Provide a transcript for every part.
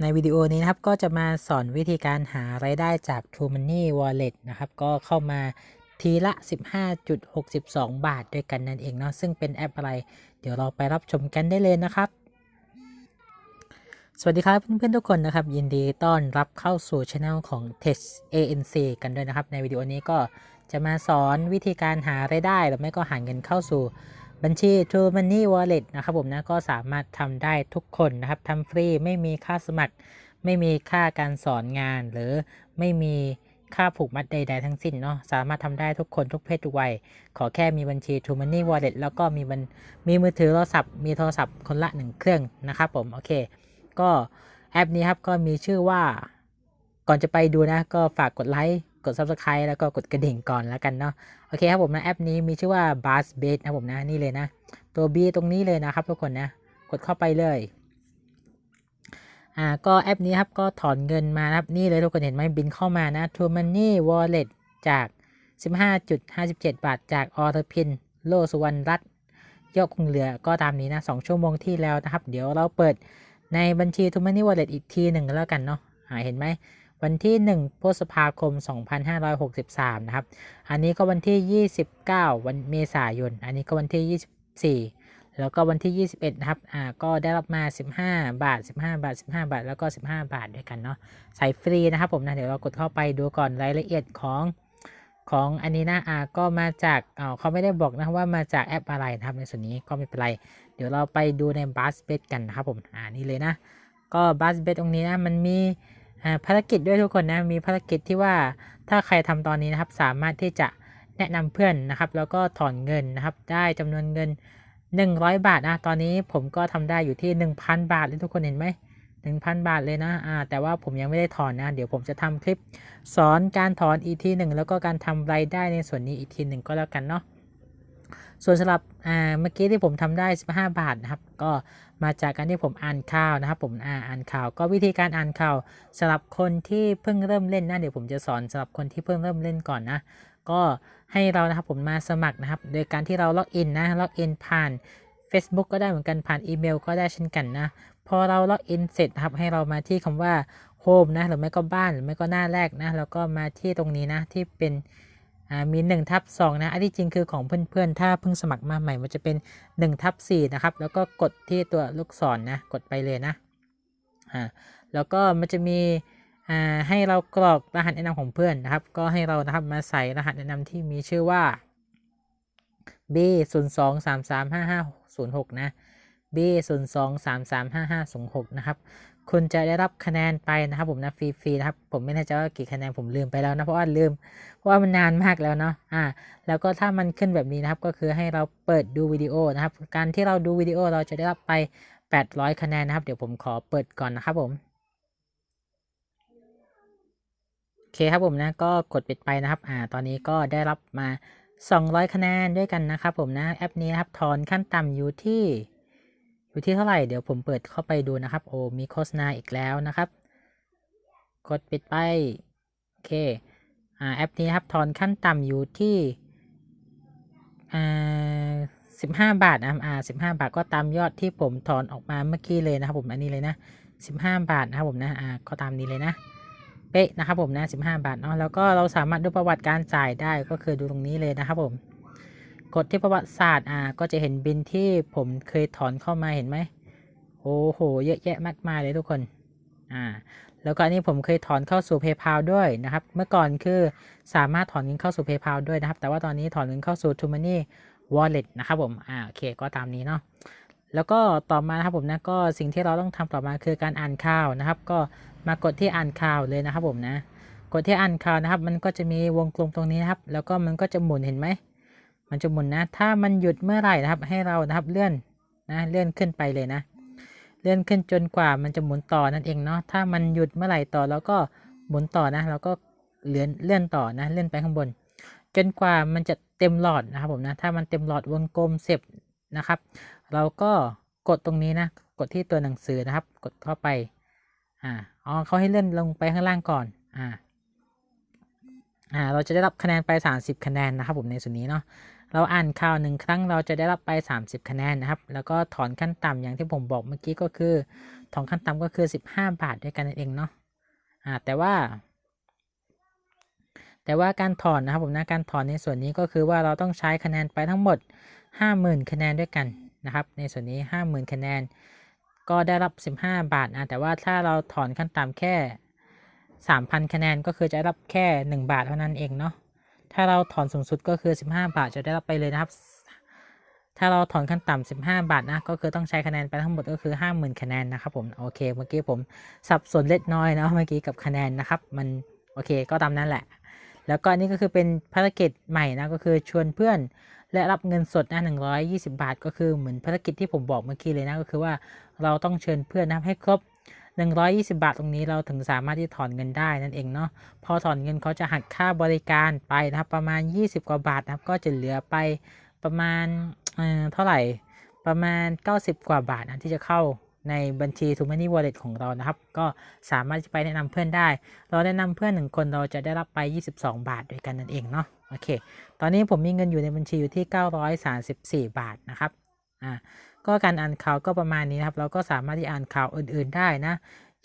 ในวิดีโอนี้นะครับก็จะมาสอนวิธีการหารายได้จาก True Money Wallet นะครับ ก็เข้ามาทีละ 15.62 บาทด้วยกันนั่นเองเนาะซึ่งเป็นแอปอะไร เดี๋ยวเราไปรับชมกันได้เลยนะครับ สวัสดีครับเพื่อนๆทุกคนนะครับ ยินดีต้อนรับเข้าสู่ช anel ของ Tech ANC กันด้วยนะครับ ในวิดีโอนี้ก็จะมาสอนวิธีการหารายได้หรือไม่ก็หาเงินเข้าสู่ บัญชี True Money Wallet นะครับผมนะก็สามารถทำได้ทุกคนนะครับทำฟรีไม่มีค่าสมัคร ไม่มีค่าการสอนงาน หรือไม่มีค่าผูกมัดใด ๆ ทั้งสิ้นเนาะสามารถทำได้ทุกคนทุกเพศทุกวัย ขอแค่มีบัญชี True Money Wallet แล้วก็มีบัญมีมือถือโทรศัพท์ มีโทรศัพท์คนละหนึ่งเครื่องนะครับผมโอเค ก็แอปนี้ครับก็มีชื่อว่าก่อนจะไปดูนะ ก็ฝากกดไลค์ กด Subscribe แล้วก็กดกระดิ่งก่อนแล้วกันเนาะโอเคครับผมนะแอปนี้มีชื่อว่า b u z z b a s นะผมนะนี่เลยนะ ตัว B ตรงนี้เลยนะครับทุกคนนะกดเข้าไปเลยอ่าก็แอปนี้ครับก็ถอนเงินมาครับนี่เลยทุกคนเห็นไหมบินเข้ามานะ True Money Wallet จาก 15.57 บาท จากออรพินโลสุวรรณรัตน์ยอดคงเหลือก็ตามนี้นะ 2 ชั่วโมงที่แล้วนะครับ เดี๋ยวเราเปิดในบัญชี True Money Wallet อีกทีหนึ่งแล้วกันเนาะอ่าเห็นไหม วันที่ 1 พฤษภาคม 2563 นะครับ อันนี้ก็วันที่ 29 วันเมษายน อันนี้ก็วันที่ 24 แล้วก็วันที่ 21 นะครับ อ่า ก็ได้รับมา 15 บาท 15 บาท 15 บาท แล้วก็ 15 บาทด้วยกันเนาะใส่ฟรีนะครับผมนะ เดี๋ยวเรากดเข้าไปดูก่อนรายละเอียดของของอันนี้นะอ่าก็มาจากอ่าเขาไม่ได้บอกนะว่ามาจากแอปอะไรนะครับในส่วนนี้ก็ไม่เป็นไร เดี๋ยวเราไปดูในบัสเบสกันนะครับผม อ่านี่เลยนะ ก็บัสเบสตรงนี้นะ มันมี ภารกิจด้วยทุกคนนะมีภารกิจที่ว่าถ้าใครทำตอนนี้นะครับ สามารถที่จะแนะนำเพื่อนนะครับ แล้วก็ถอนเงินนะครับ ได้จำนวนเงิน 100 บาทนะตอนนี้ผมก็ทำได้อยู่ที่ 1,000 บาทเลยทุกคนเห็นไหม1,000 บาทเลยนะอ่าแต่ว่าผมยังไม่ได้ถอนนะ เดี๋ยวผมจะทำคลิปสอนการถอนอีกทีหนึ่งแล้วก็การทำรายได้ในส่วนนี้อีกทีหนึ่งก็แล้วกันเนาะ ส่วนสำหรับอ่าเมื่อกี้ที่ผมทำได้ 15 บาทนะครับ ก็มาจากการที่ผมอ่านข่าวนะครับ ผมอ่าอ่านข่าว ก็วิธีการอ่านข่าวสำหรับคนที่เพิ่งเริ่มเล่นนะเดี๋ยวผมจะสอนสำหรับคนที่เพิ่งเริ่มเล่นก่อนนะ ก็ให้เรานะครับผมมาสมัครนะครับ โดยการที่เราล็อกอินนะล็อกอินผ่าน Facebook ก็ได้เหมือนกันผ่านอีเมลก็ได้เช่นกันนะ พอเราล็อกอินเสร็จครับให้เรามาที่คำว่า Home นะหรือไม่ก็บ้านหรือไม่ก็หน้าแรกนะแล้วก็มาที่ตรงนี้นะที่เป็น มี1ทับ2นะอันที่จริงคือของเพื่อนๆ ถ้าเพิ่งสมัครมาใหม่มันจะเป็น1ทับ4นะครับ แล้วก็กดที่ตัวลูกศรนนะ กดไปเลยนะอ่าแล้วก็มันจะมีอ่าให้เรากรอกรหัสแนะนำของเพื่อนนะครับ ก็ให้เรานะครับมาใส่รหัสแนะนำที่มีชื่อว่า B 0 2 3 3 5 5 0 6นะ B 0 2 3 3 5 5 0 6นะครับ คุณจะได้รับคะแนนไปนะครับผมนะฟรีๆนะครับผมไม่แน่ใจว่ากี่คะแนนผมลืมไปแล้วนะเพราะว่าลืมเพราะว่ามันนานมากแล้วเนาะอ่าแล้วก็ถ้ามันขึ้นแบบนี้นะครับก็คือให้เราเปิดดูวิดีโอนะครับ การที่เราดูวิดีโอเราจะได้รับไป 800 คะแนนนะครับ เดี๋ยวผมขอเปิดก่อนนะครับผมโอเคครับผมนะก็กดปิดไปนะครับอ่าตอนนี้ก็ได้รับมา 200 คะแนนด้วยกันนะครับผมนะแอปนี้นะครับถอนขั้นต่ำอยู่ที่ อยู่ที่เท่าไหร่เดี๋ยวผมเปิดเข้าไปดูนะครับ โอ้มีโฆษณาอีกแล้วนะครับ กดปิดไป โอเคอ่าแอปนี้ครับถอนขั้นต่ำอยู่ที่อ่าสิบห้าบาทนะครับอ่าสิบห้าบาทก็ตามยอดที่ผมถอนออกมาเมื่อกี้เลยนะครับผมอันนี้เลยนะสิบห้าบาทนะครับผมนะอ่าก็ตามนี้เลยนะเป๊ะนะครับผมนะสิบห้าบาทเนาะแล้วก็เราสามารถดูประวัติการจ่ายได้ก็คือดูตรงนี้เลยนะครับผม กดที่ประวัติศาสตร์อ่าก็จะเห็นบินที่ผมเคยถอนเข้ามาเห็นไหมโอ้โห เยอะแยะมากมายเลยทุกคนอ่าแล้วก็อันนี้ผมเคยถอนเข้าสู่ PayPal ด้วยนะครับ เมื่อก่อนคือสามารถถอนเงินเข้าสู่ PayPal ด้วยนะครับ แต่ว่าตอนนี้ถอนเงินเข้าสู่ True Money Wallet นะครับผมอ่าโอเคก็ตามนี้เนาะแล้วก็ต่อมานะครับผมนะก็สิ่งที่เราต้องทำต่อมาคือการอ่านข่าวนะครับ ก็มากดที่อ่านข่าวเลยนะครับผมนะ กดที่อ่านข่าวนะครับ มันก็จะมีวงกลมตรงนี้นะครับ แล้วก็มันก็จะหมุนเห็นไหม มันจะหมุนนะ ถ้ามันหยุดเมื่อไหร่นะครับ ให้เรานะครับเลื่อนนะเลื่อนขึ้นไปเลยนะ เลื่อนขึ้นจนกว่ามันจะหมุนต่อนั่นเองเนาะ ถ้ามันหยุดเมื่อไหร่ต่อแล้วก็หมุนต่อนะแล้วก็เลื่อนเลื่อนต่อนะ เลื่อนไปข้างบน จนกว่ามันจะเต็มหลอดนะครับผมนะ ถ้ามันเต็มหลอดวงกลมเสร็จนะครับ เราก็กดตรงนี้นะ กดที่ตัวหนังสือนะครับ กดเข้าไป อ่า อ๋อเขาให้เลื่อนลงไปข้างล่างก่อน อ่า อ่า เราจะได้รับคะแนนไป 30 คะแนนนะครับผมในส่วนนี้เนาะ เราอ่านข่าวหนึ่งครั้งเราจะได้รับไป 30 คะแนนนะครับ แล้วก็ถอนขั้นต่ำอย่างที่ผมบอกเมื่อกี้ก็คือ ถอนขั้นต่ำก็คือ 15 บาทด้วยกันนั่นเองเนาะอ่าแต่ว่า แต่ว่าการถอนนะครับผมนะการถอนในส่วนนี้ก็คือว่าเราต้องใช้คะแนนไปทั้งหมด 50,000 คะแนนด้วยกันนะครับ ในส่วนนี้ 50,000 คะแนน ก็ได้รับ 15 บาทนะแต่ว่าถ้าเราถอนขั้นต่ำแค่ 3,000 คะแนนก็คือจะได้รับแค่ 1 บาทเท่านั้นเองเนาะ ถ้าเราถอนสูงสุดก็คือ 15 บาทจะได้รับไปเลยนะครับ ถ้าเราถอนขั้นต่ำ15 บาทนะก็คือต้องใช้คะแนนไปทั้งหมดก็คือ 50,000 คะแนนนะครับผมโอเคเมื่อกี้ผมสับสนเล็กน้อยนะเมื่อกี้กับคะแนนนะครับ มันโอเคก็ตามนั้นแหละ แล้วก็นนี้ก็คือเป็นภารกิจใหม่นะก็คือชวนเพื่อนและรับเงินสดนะ120 บาท ก็คือเหมือนภารกิจที่ผมบอกเมื่อกี้เลยนะก็คือว่าเราต้องเชิญเพื่อนนะครับให้ครบ 120 บาทตรงนี้เราถึงสามารถที่ถอนเงินได้นั่นเองเนาะพอถอนเงินเขาจะหักค่าบริการไปนะครับ ประมาณ 20 กว่าบาทนะครับ ก็จะเหลือไปประมาณเอ่อเท่าไหร่ประมาณ 90 กว่าบาทนะที่จะเข้าในบัญชี t o m a n y Wallet ของเรานะครับ ก็สามารถไปแนะนำเพื่อนได้ เราแนะนำเพื่อนหนึ่งคนเราจะได้รับไป 22 บาทด้วยกันนั่นเองเนาะโอเค ตอนนี้ผมมีเงินอยู่ในบัญชีอยู่ที่ 934 บาทนะครับอ่า ก็การอ่านข่าวก็ประมาณนี้นะครับเราก็สามารถที่อ่านข่าวอื่น ๆได้นะ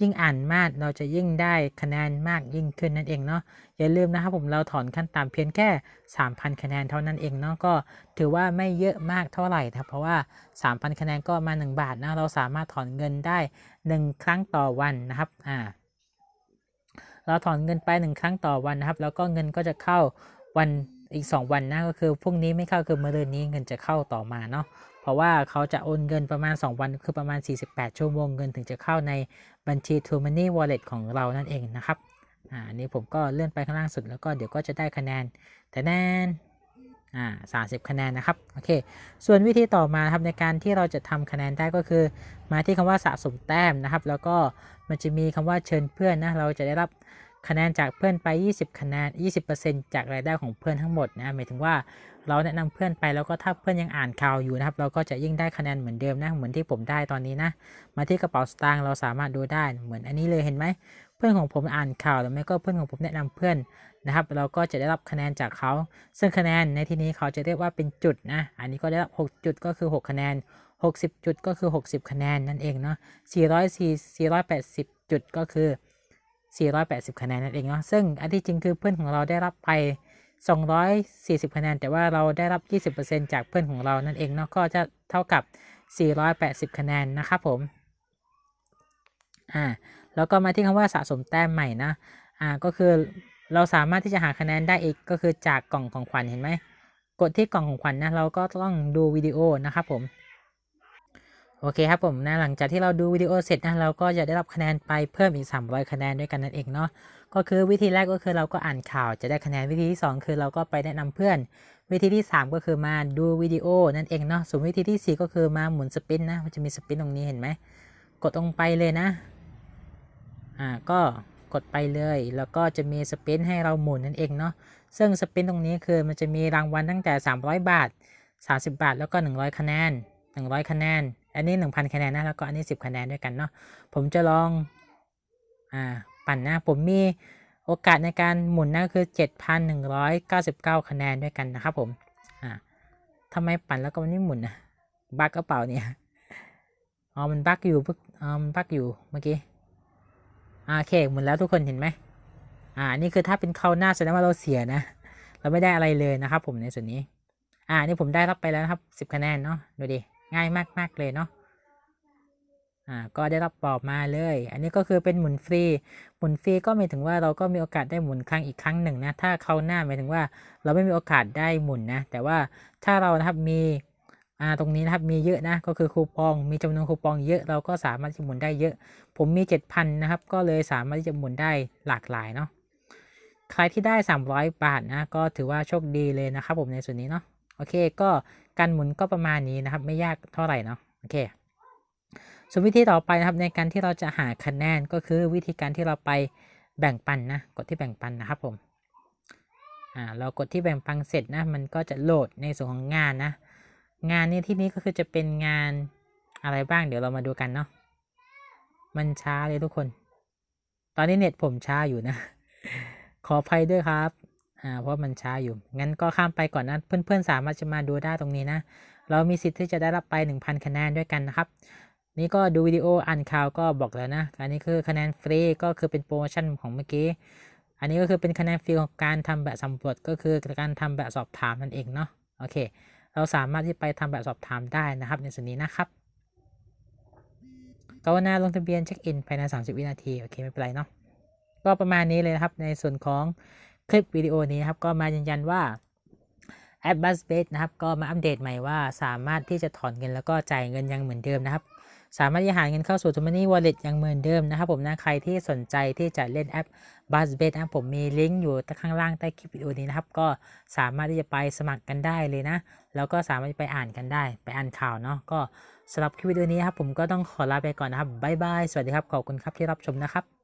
ยิ่งอ่านมากเราจะยิ่งได้คะแนนมากยิ่งขึ้นนั่นเองเนาะอย่าลืมนะครับผมเราถอนขั้นต่ำเพียงแค่ 3,000 คะแนนเท่านั้นเองเนาะก็ถือว่าไม่เยอะมากเท่าไหร่นะครับเพราะว่า 3,000 คะแนนก็มา 1 บาทนะเราสามารถถอนเงินได้ 1 ครั้งต่อวันนะครับอ่าเราถอนเงินไป 1 ครั้งต่อวันนะครับ แล้วก็เงินก็จะเข้าวันอีก 2 วันนะก็คือพรุ่งนี้ไม่เข้าคือมะรืนนี้เงินจะเข้าต่อมาเนาะ เพราะว่าเขาจะโอนเงินประมาณ 2 วันคือประมาณ 48 ชั่วโมงเงินถึงจะเข้าในบัญชี t o m o n y Wallet ของเรานั่นเองนะครับอ่านี้ผมก็เลื่อนไปข้างล่างสุดแล้วก็เดี๋ยวก็จะได้คะแนนแต่แน่นอ่าสาคะแนนนะครับโอเคส่วนวิธีต่อมาครับในการที่เราจะทำคะแนนได้ก็คือ มาที่คำว่าสะสมแต้มนะครับ แล้วก็มันจะมีคำว่าเชิญเพื่อนนะเราจะได้รับ คะแนนจากเพื่อนไป 20 คะแนน 20%จากรายได้ของเพื่อนทั้งหมดนะหมายถึงว่าเราแนะนำเพื่อนไปแล้วก็ถ้าเพื่อนยังอ่านข่าวอยู่นะครับ เราก็จะยิ่งได้คะแนนเหมือนเดิมนะเหมือนที่ผมได้ตอนนี้นะ มาที่กระเป๋าสตางค์เราสามารถดูได้เหมือนอันนี้เลยเห็นไหมเพื่อนของผมอ่านข่าวหรือไม่ก็เพื่อนของผมแนะนำเพื่อนนะครับ เราก็จะได้รับคะแนนจากเขา ซึ่งคะแนนในที่นี้เขาจะเรียกว่าเป็นจุดนะอันนี้ก็ได้รับ 6 จุดก็คือ 6 คะแนน 60 จุดก็คือ 60 คะแนนนั่นเองเนาะ404 480 จุดก็คือ 480 คะแนนนั่นเองเนาะซึ่งอันที่จริงคือเพื่อนของเราได้รับไป 240 คะแนน แต่ว่าเราได้รับ 20%จากเพื่อนของเรานั่นเองเนาะก็จะเท่ากับ 480 คะแนนนะครับผมอ่าแล้วก็มาที่คำว่าสะสมแต้มใหม่นะอ่าก็คือเราสามารถที่จะหาคะแนนได้อีกก็คือจากกล่องของขวัญเห็นไหมกดที่กล่องของขวัญนนะเราก็ต้องดูวิดีโอนะครับผม โอเคครับผมนะหลังจากที่เราดูวิดีโอเสร็จนะเราก็จะได้รับคะแนนไปเพิ่มอีก 300 คะแนนด้วยกันนั่นเองเนาะก็คือวิธีแรกก็คือเราก็อ่านข่าวจะได้คะแนนวิธีที่ 2 คือเราก็ไปแนะนำเพื่อน วิธีที่ 3 ก็คือมาดูวิดีโอนั่นเองเนาะส่วนวิธีที่ 4 ก็คือมาหมุนสปินนะมันจะมีสปินตรงนี้เห็นไหมกดลงไปเลยนะอ่าก็กดไปเลย แล้วก็จะมีสปินให้เราหมุนนั่นเองเนาะซึ่งสปินตรงนี้คือมันจะมีรางวัลตั้งแต่ 300 บาท 30 บาท แล้วก็ 100 คะแนน 100 คะแนน อันนี้ 1,000 คะแนนนะ แล้วก็อันนี้ 10 คะแนนด้วยกันเนาะ ผมจะลอง อ่า ปั่นนะ ผมมีโอกาสในการหมุนนะคือ 7,199 คะแนนด้วยกันนะครับผม อ่าทำไมปั่นแล้วก็มันไม่หมุนนะบั๊กกระเป๋าเนี่ย อ๋อ มันบั๊กอยู่ปึ๊กอ๋อมันบั๊กอยู่ เมื่อกี้อ่าโอเค หมุนแล้วทุกคนเห็นไหมอ่า นี่คือถ้าเป็นเข้าหน้าแสดงว่าเราเสียนะ เราไม่ได้อะไรเลยนะครับผมในส่วนนี้ อ่า นี่ผมได้รับไปแล้วครับ 10 คะแนนเนาะ ดูดิ ง่ายมาก ๆ เลยเนาะอ่าก็ได้รับปอบมาเลย อันนี้ก็คือเป็นหมุนฟรี หมุนฟรีก็หมายถึงว่าเราก็มีโอกาสได้หมุนครั้งอีกครั้งหนึ่งนะ ถ้าเข้าหน้าหมายถึงว่าเราไม่มีโอกาสได้หมุนนะ แต่ว่าถ้าเรานะครับมีอ่าตรงนี้นะครับมีเยอะนะ ก็คือคูปองมีจำนวนคูปองเยอะเราก็สามารถจะหมุนได้เยอะ ผมมี 7,000 นะครับ ก็เลยสามารถที่จะหมุนได้หลากหลายเนาะ ใครที่ได้ 300 บาทนะ ก็ถือว่าโชคดีเลยนะครับผมในส่วนนี้เนาะ โอเคก็ การหมุนก็ประมาณนี้นะครับ ไม่ยากเท่าไหร่เนาะโอเคส่วนวิธีต่อไปนะครับในการที่เราจะหาคะแนนก็คือวิธีการที่เราไปแบ่งปันนะกดที่แบ่งปันนะครับผมอ่าเรากดที่แบ่งปันเสร็จนะมันก็จะโหลดในส่วนของงานนะ งานนี้ที่นี้ก็คือจะเป็นงานอะไรบ้างเดี๋ยวเรามาดูกันเนาะมันช้าเลยทุกคน ตอนนี้เน็ตผมช้าอยู่นะ ขออภัยด้วยครับ อ่าเพราะมันช้าอยู่ งั้นก็ข้ามไปก่อนนะ เพื่อนๆสามารถจะมาดูได้ตรงนี้นะ เรามีสิทธิ์ที่จะได้รับไป 1,000 คะแนนด้วยกันนะครับ นี่ก็ดูวิดีโออ่านข่าวก็บอกแล้วนะ อันนี้คือคะแนนฟรีก็คือเป็นโปรโมชั่นของเมื่อกี้ อันนี้ก็คือเป็นคะแนนฟรีของการทำแบบสำรวจก็คือการทำแบบสอบถามนั่นเองเนาะ โอเค เราสามารถที่ไปทำแบบสอบถามได้นะครับ ในส่วนนี้นะครับกรุณาลงทะเบียนเช็คอินภายใน 30 วินาที โอเค ไม่เป็นไรเนาะ ก็ประมาณนี้เลยนะครับในส่วนของ คลิปวิดีโอนี้นะครับก็มายืนยันว่าแอป b u z z b a s นะครับก็มาอัปเดตใหม่ว่าสามารถที่จะถอนเงินแล้วก็จ่ายเงินยังเหมือนเดิมนะครับ สามารถที่หาเงินเข้าสู่ t ู m o n e y Wallet ยังเหมือนเดิมนะครับผมนะใครที่สนใจที่จะเล่นแอป b u z z b a s นะผมมีลิงก์อยู่ข้างล่างใต้คลิปวิดีโอนี้นะครับ ก็สามารถที่จะไปสมัครกันได้เลยนะ แล้วก็สามารถไปอ่านกันได้ ไปอ่านข่าวเนาะก็สำหรับคลิปวิดีโอนี้ครับผมก็ต้องขอลาไปก่อนนะครับบ๊ายบายสวัสดีครับขอบคุณครับที่รับชมนะครับ